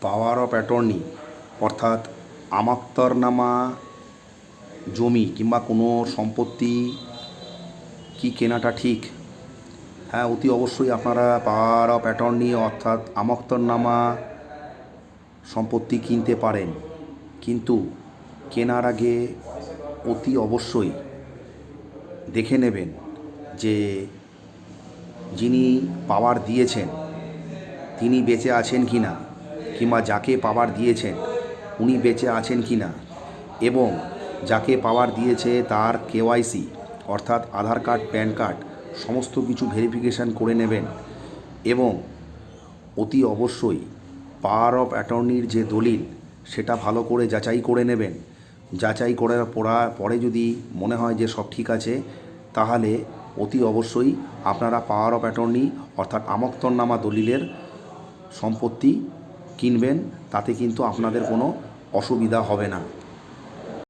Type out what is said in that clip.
Power of attorney, অর্থাৎ আমাক্তরনামা জমি কিংবা কোনো সম্পত্তি কি কেনাটা ঠিক? হ্যাঁ অতি অবশ্যই আপনারা পাওয়ার অফ অ্যাটর্নি, অর্থাৎ আমাক্তরনামা সম্পত্তি কিনতে পারেন। কিন্তু কেনার আগে অতি অবশ্যই দেখে নেবেন যে যিনি পাওয়ার দিয়েছেন, তিনি বেঁচে আছেন কি না কিংবা যাকে পাওয়ার দিয়েছেন, উনি বেঁচে আছেন কি না? এবং যাকে পাওয়ার দিয়েছে তার কেওয়াইসি অর্থাৎ আধার কার্ড, প্যান কার্ড, সমস্ত কিছু ভেরিফিকেশান করে নেবেন। এবং অতি অবশ্যই পাওয়ার অফ অ্যাটর্নির যে দলিল, সেটা ভালো করে যাচাই করে নেবেন। যাচাই করার পড়া পরে যদি মনে হয় যে সব ঠিক আছে, তাহলে অতি অবশ্যই আপনারা পাওয়ার অফ অ্যাটর্নি, অর্থাৎ আমক্তরনামা দলিলের সম্পত্তি কিনবেন তাতে কিন্তু আপনাদের কোনো অসুবিধা হবে না।